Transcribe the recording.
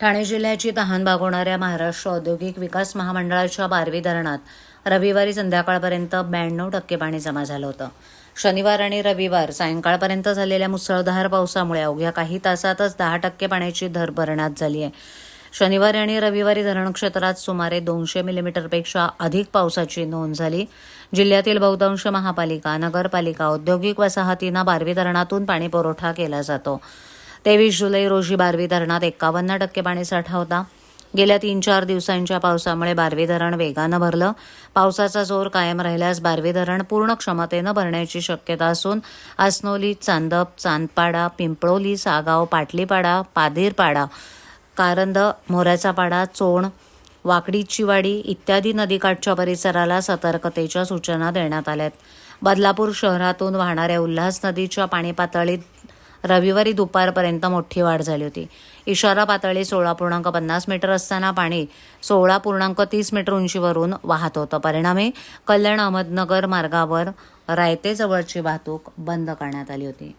ठाणे जिल्ह्याची तहान भागवणाऱ्या महाराष्ट्र औद्योगिक विकास महामंडळाच्या बारवी धरणात रविवारी संध्याकाळपर्यंत ब्याण्णव टक्के पाणी जमा झालं होतं. शनिवार आणि रविवार सायंकाळपर्यंत झालेल्या मुसळधार पावसामुळे अवघ्या काही तासातच दहा टक्के पाण्याची धर भरण्यात झाली आहे. शनिवारी आणि रविवारी धरण क्षेत्रात सुमारे दोनशे मिलीमीटरपेक्षा अधिक पावसाची नोंद झाली. जिल्ह्यातील बहुतांश महापालिका नगरपालिका औद्योगिक वसाहतींना बारवी धरणातून पाणी पुरवठा केला जातो. तेवीस जुलै रोजी बारवी धरणात एकावन्न टक्के पाणीसाठा होता. गेल्या तीन चार दिवसांच्या पावसामुळे बारवी धरण वेगानं भरलं. पावसाचा जोर कायम राहिल्यास बारवी धरण पूर्ण क्षमतेनं भरण्याची शक्यता असून आसनोली चांदप चांदपाडा पिंपळोली सागाव पाटलीपाडा पाधीरपाडा कारंद मोऱ्याचा पाडा चोण वाकडी चिवाडी इत्यादी नदीकाठच्या परिसराला सतर्कतेच्या सूचना देण्यात आल्या आहेत बदलापूर शहरातून वाहणाऱ्या उल्हास नदीच्या पाणी पातळीत रविवारी दुपारपर्यंत मोठी वाढ झाली होती. इशारा पातळी सोळा पूर्णांक पन्नास मीटर असताना पाणी सोळा पूर्णांक तीस मीटर उंचीवरून वाहत होतं. परिणामी कल्याण अहमदनगर मार्गावर रायतेजवळची वाहतूक बंद करण्यात आली होती.